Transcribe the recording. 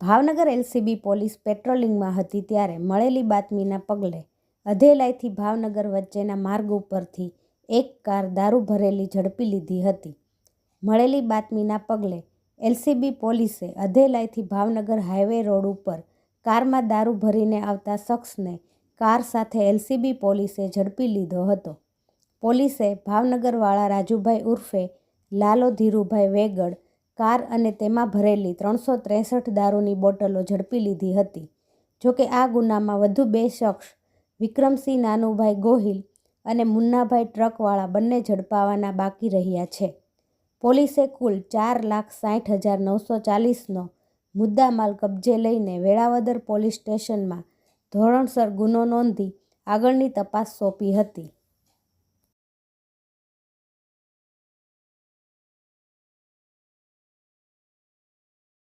Bhavnagar LCB police પેટ્રોલિંગમાં હતી ત્યારે મળેલી બાતમીના પગલે અધેલાઈથી ભાવનગર વચ્ચેના માર્ગ ઉપરથી એક કાર દારૂ ભરેલી ઝડપી લીધી હતી. મળેલી બાતમીના પગલે એલસીબી પોલીસે અધેલાઈથી ભાવનગર હાઈવે રોડ ઉપર કારમાં દારૂ ભરીને આવતા શખ્સને કાર સાથે એલસીબી પોલીસે ઝડપી લીધો હતો. પોલીસે ભાવનગરવાળા રાજુભાઈ ઉર્ફે લાલો ધીરુભાઈ વેગડ કાર અને તેમાં ભરેલી ત્રણસો ત્રેસઠ દારૂની બોટલો ઝડપી લીધી હતી. જોકે આ ગુનામાં વધુ બે શખ્સ, વિક્રમસિંહ નાનુભાઈ ગોહિલ અને મુન્નાભાઈ ટ્રકવાળા બંને ઝડપાવાના બાકી રહ્યા છે. પોલીસે કુલ ચાર લાખ સાઠ હજાર નવસો ચાલીસનો મુદ્દામાલ કબજે લઈને વેળાવદર પોલીસ સ્ટેશનમાં ધોરણસર ગુનો નોંધી આગળની તપાસ સોંપી હતી.